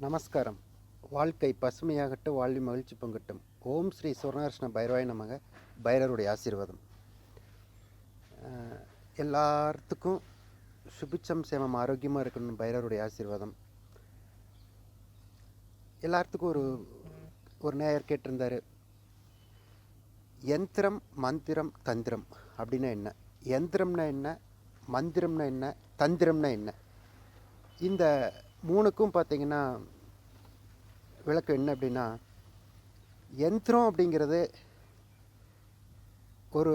நமஸ்காரம். வாழ்க்கை பசுமையாகட்டும் வாழ்வி மகிழ்ச்சி பொங்கட்டும். ஓம் ஸ்ரீ சுவர்ணகிருஷ்ண பைரவாய் நமக. பைரவருடைய ஆசீர்வாதம். எல்லாத்துக்கும் சுபிச்சம் சேமம் ஆரோக்கியமாக இருக்கணும் பைரவருடைய ஆசீர்வாதம். எல்லாத்துக்கும் ஒரு ஒரு நேயர் கேட்டிருந்தார். யந்திரம் மந்திரம் தந்திரம் அப்படின்னா என்ன? யந்திரம்னா என்ன? மந்திரம்னா என்ன? தந்திரம்னா என்ன? இந்த மூணுக்கும் பார்த்திங்கன்னா விளக்கம் என்ன அப்படின்னா யந்திரம் அப்படிங்கிறது ஒரு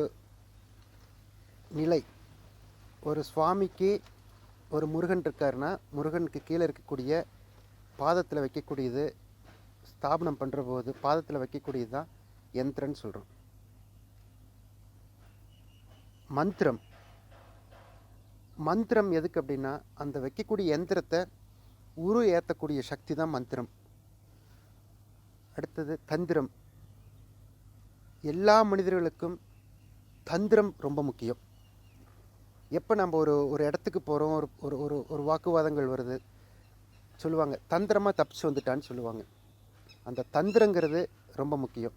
நிலை. ஒரு சுவாமிக்கு ஒரு முருகன் இருக்காருன்னா முருகனுக்கு கீழே இருக்கக்கூடிய பாதத்தில் வைக்கக்கூடியது ஸ்தாபனம் பண்ணுற போது பாதத்தில் வைக்கக்கூடியது தான் யந்திரன்னு சொல்கிறோம் மந்திரம். மந்திரம் எதுக்கு அப்படின்னா அந்த வைக்கக்கூடிய யந்திரத்தை உரு ஏற்றக்கூடிய சக்தி தான் மந்திரம். அடுத்தது தந்திரம். எல்லா மனிதர்களுக்கும் தந்திரம் ரொம்ப முக்கியம். எப்போ நம்ம ஒரு ஒரு இடத்துக்கு போகிறோம் ஒரு ஒரு ஒரு ஒரு வாக்குவாதங்கள் வருது சொல்லுவாங்க தந்திரமாக தப்பிச்சு வந்துட்டான்னு சொல்லுவாங்க. அந்த தந்திரங்கிறது ரொம்ப முக்கியம்.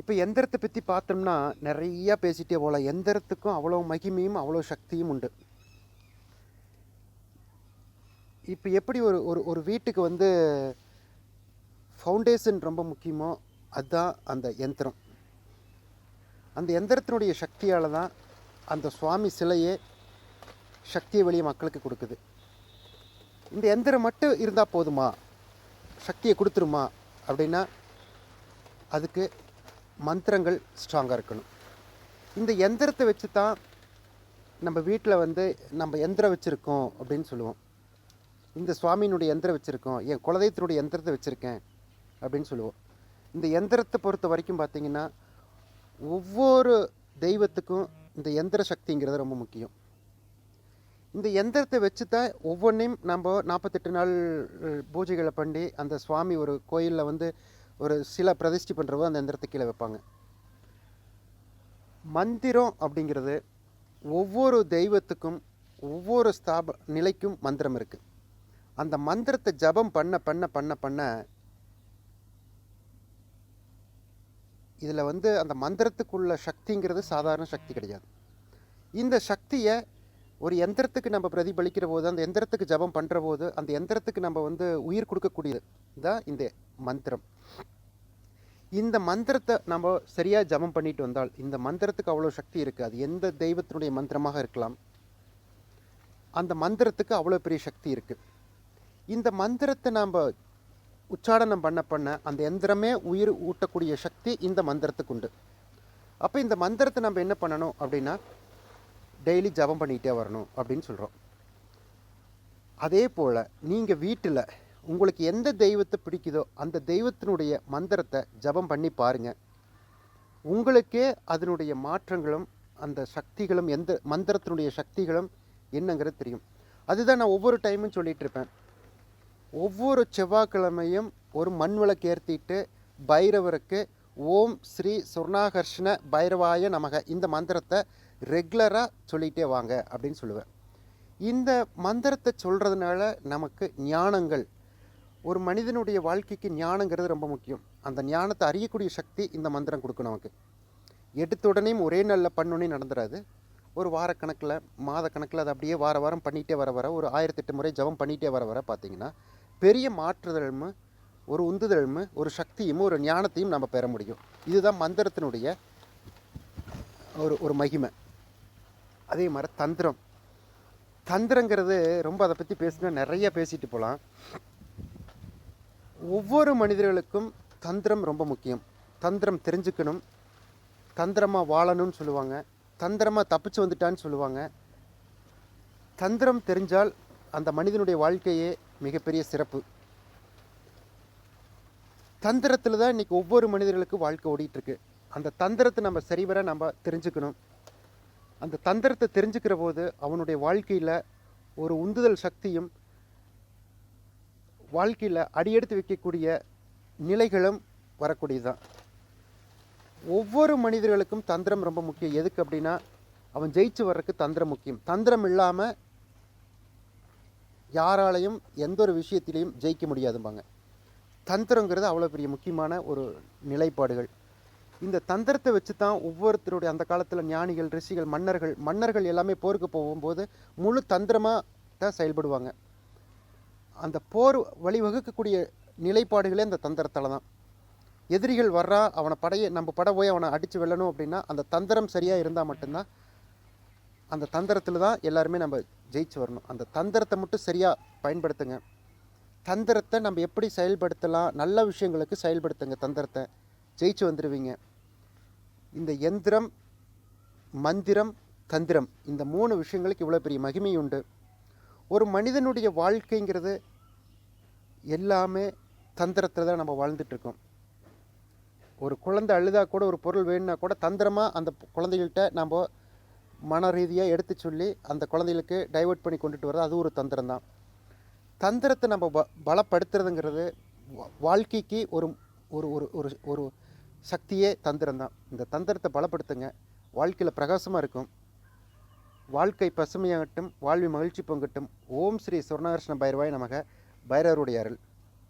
இப்போ எந்திரத்தை பற்றி பார்த்தோம்னா நிறையா பேசிட்டே போகலாம். எந்திரத்துக்கும் அவ்வளோ மகிமையும் அவ்வளோ சக்தியும் உண்டு. இப்போ எப்படி ஒரு ஒரு ஒரு வீட்டுக்கு வந்து ஃபவுண்டேஷன் ரொம்ப முக்கியமோ அதுதான் அந்த யந்திரம் அந்த எந்திரத்தினுடைய சக்தியால் தான் அந்த சுவாமி சிலையே சக்தியை வெளியே மக்களுக்கு கொடுக்குது. இந்த எந்திரம் மட்டும் இருந்தால் போதுமா? சக்தியை கொடுத்துருமா? அப்படின்னா அதுக்கு மந்திரங்கள் ஸ்ட்ராங்காக இருக்கணும். இந்த எந்திரத்தை வச்சு தான் நம்ம வீட்டில் வந்து நம்ம எந்திரம் வச்சுருக்கோம் அப்படின்னு சொல்லுவோம். இந்த சுவாமியினுடைய எந்திரம் வச்சுருக்கோம். என் குலதெய்வத்தினுடைய எந்திரத்தை வச்சுருக்கேன். அப்படின்னு சொல்லுவோம். இந்த எந்திரத்தை பொறுத்த வரைக்கும் பார்த்தீங்கன்னா ஒவ்வொரு தெய்வத்துக்கும் இந்த எந்திர சக்திங்கிறது ரொம்ப முக்கியம். இந்த எந்திரத்தை வச்சு தான் ஒவ்வொன்றையும் நம்ம நாற்பத்தெட்டு நாள் பூஜைகளை பண்ணி அந்த சுவாமி ஒரு கோயிலில் வந்து ஒரு சில பிரதிஷ்டி பண்ணுறவோ அந்த எந்திரத்தை கீழே வைப்பாங்க. மந்திரம் அப்படிங்கிறது ஒவ்வொரு தெய்வத்துக்கும் ஒவ்வொரு ஸ்தாப நிலைக்கும் மந்திரம் இருக்குது அந்த மந்திரத்தை ஜபம் பண்ண பண்ண பண்ண பண்ண இதில் வந்து அந்த மந்திரத்துக்குள்ள சக்திங்கிறது சாதாரண சக்தி கிடையாது. இந்த சக்தியை ஒரு எந்திரத்துக்கு நம்ம பிரதிபலிக்கிற போது அந்த எந்திரத்துக்கு ஜபம் பண்ணுற போது அந்த எந்திரத்துக்கு நம்ம வந்து உயிர் கொடுக்கக்கூடியது தான் இந்த மந்திரம். இந்த மந்திரத்தை நம்ம சரியாக ஜபம் பண்ணிட்டு வந்தால் இந்த மந்திரத்துக்கு அவ்வளோ சக்தி இருக்குது அது எந்த தெய்வத்தினுடைய மந்திரமாக இருக்கலாம். அந்த மந்திரத்துக்கு அவ்வளோ பெரிய சக்தி இருக்குது இந்த மந்திரத்தை நாம் உச்சாடனம் பண்ண பண்ண அந்த எந்திரமே உயிர் ஊட்டக்கூடிய சக்தி இந்த மந்திரத்துக்கு உண்டு. அப்போ இந்த மந்திரத்தை நம்ம என்ன பண்ணணும் அப்படின்னா டெய்லி ஜபம் பண்ணிகிட்டே வரணும் அப்படின்னு சொல்கிறோம் அதே போல் நீங்கள் வீட்டில் உங்களுக்கு எந்த தெய்வத்தை பிடிக்குதோ அந்த தெய்வத்தினுடைய மந்திரத்தை ஜபம் பண்ணி பாருங்கள் உங்களுக்கே அதனுடைய மாற்றங்களும் அந்த சக்திகளும் எந்த மந்திரத்தினுடைய சக்திகளும் என்னங்கிறது தெரியும். அதுதான் நான் ஒவ்வொரு டைமும் சொல்லிகிட்ருப்பேன் இருப்பேன். ஒவ்வொரு செவ்வாய்க்கிழமையும் ஒரு மண் விளக்கு ஏற்றிட்டு பைரவருக்கு ஓம் ஸ்ரீ சுர்ணாகர்ஷ்ண பைரவாய நமக. இந்த மந்திரத்தை ரெகுலராக சொல்லிகிட்டே வாங்க அப்படின்னு சொல்லுவேன். இந்த மந்திரத்தை சொல்கிறதுனால நமக்கு ஞானங்கள் ஒரு மனிதனுடைய வாழ்க்கைக்கு ஞானங்கிறது ரொம்ப முக்கியம். அந்த ஞானத்தை அறியக்கூடிய சக்தி இந்த மந்திரம் கொடுக்கும் நமக்கு. எடுத்த உடனேயும் ஒரே நாளில் பண்ணுனே நடந்துடாது ஒரு வாரக்கணக்கில் மாதக்கணக்கில் அதை அப்படியே வார வாரம் பண்ணிகிட்டே வர வர ஒரு ஆயிரத்தெட்டு முறை ஜெபம் பண்ணிகிட்டே வர வர பார்த்திங்கன்னா பெரிய மாற்றுதலும் ஒரு உந்துதலும் ஒரு சக்தியும் ஒரு ஞானத்தையும் நம்ம பெற முடியும். இதுதான் மந்திரத்தினுடைய ஒரு ஒரு மகிமை. அதே மாதிரி தந்திரம். தந்திரங்கிறது ரொம்ப அதை பற்றி பேசினா நிறைய பேசிட்டு போகலாம் ஒவ்வொரு மனிதர்களுக்கும் தந்திரம் ரொம்ப முக்கியம். தந்திரம் தெரிஞ்சுக்கணும். தந்திரமாக வாழணும்னு சொல்லுவாங்க. தந்திரமாக தப்பிச்சு வந்துட்டான்னு சொல்லுவாங்க. தந்திரம் தெரிஞ்சால் அந்த மனிதனுடைய வாழ்க்கையே மிகப்பெரிய சிறப்பு. தந்திரத்தில் தான் இன்றைக்கி ஒவ்வொரு மனிதர்களுக்கு வாழ்க்கை ஓடிட்டுருக்கு அந்த தந்திரத்தை நம்ம சரிவர நம்ம தெரிஞ்சுக்கணும். அந்த தந்திரத்தை தெரிஞ்சுக்கிற போது அவனுடைய வாழ்க்கையில் ஒரு உந்துதல் சக்தியும் வாழ்க்கையில் அடியெடுத்து வைக்கக்கூடிய நிலைகளும் வரக்கூடியதுதான். ஒவ்வொரு மனிதர்களுக்கும் தந்திரம் ரொம்ப முக்கியம். எதுக்கு அப்படின்னா அவன் ஜெயிச்சு வர்றதுக்கு தந்திரம் முக்கியம். தந்திரம் இல்லாமல் யாராலையும் எந்த ஒரு விஷயத்திலையும் ஜெயிக்க முடியாதும்பாங்க. தந்திரங்கிறது அவ்வளோ பெரிய முக்கியமான ஒரு நிலைப்பாடுகள். இந்த தந்திரத்தை வச்சு தான் ஒவ்வொருத்தருடைய அந்த காலத்தில் ஞானிகள் ரிஷிகள் மன்னர்கள் மன்னர்கள் எல்லாமே போருக்கு போகும்போது முழு தந்திரமாக தான் செயல்படுவாங்க. அந்த போர் வழிவகுக்கக்கூடிய நிலைப்பாடுகளே அந்த தந்திரத்தால் தான். எதிரிகள் வர்றா அவனை படையை நம்ம படம் போய் அவனை அடித்து வெல்லணும் அப்படின்னா அந்த தந்திரம் சரியாக இருந்தால் மட்டும்தான் அந்த தந்திரத்தில் தான் எல்லாருமே நம்ம ஜெயிச்சு வரணும். அந்த தந்திரத்தை மட்டும் சரியாக பயன்படுத்துங்க. தந்திரத்தை நம்ம எப்படி செயல்படுத்தலாம்? நல்ல விஷயங்களுக்கு செயல்படுத்துங்க தந்திரத்தை. ஜெயிச்சு வந்துடுவீங்க இந்த எந்திரம் மந்திரம் தந்திரம் இந்த மூணு விஷயங்களுக்கு இவ்வளோ பெரிய மகிமை உண்டு. ஒரு மனிதனுடைய வாழ்க்கைங்கிறது எல்லாமே தந்திரத்தில் தான் நம்ம வாழ்ந்துட்டுருக்கோம் ஒரு குழந்தை அழுதா கூட ஒரு பொருள் வேணும்னா கூட தந்திரமாக அந்த குழந்தைகள்கிட்ட நம்ம மன ரீதியாக எடுத்து சொல்லி அந்த குழந்தைகளுக்கு டைவெர்ட் பண்ணி கொண்டுட்டு வர்றது அது ஒரு தந்திரம் தான். தந்திரத்தை நம்ம ப பலப்படுத்துறதுங்கிறது வாழ்க்கைக்கு ஒரு ஒரு ஒரு ஒரு ஒரு சக்தியே தந்திரம் தான். இந்த தந்திரத்தை பலப்படுத்துங்க. வாழ்க்கையில் பிரகாசமாக இருக்கும். வாழ்க்கை பசுமையாகட்டும் வாழ்வி மகிழ்ச்சி பொங்கட்டும். ஓம் ஸ்ரீ சுவர்ணகிருஷ்ண பைரவாய் நமக. பைரவருடைய அருள்.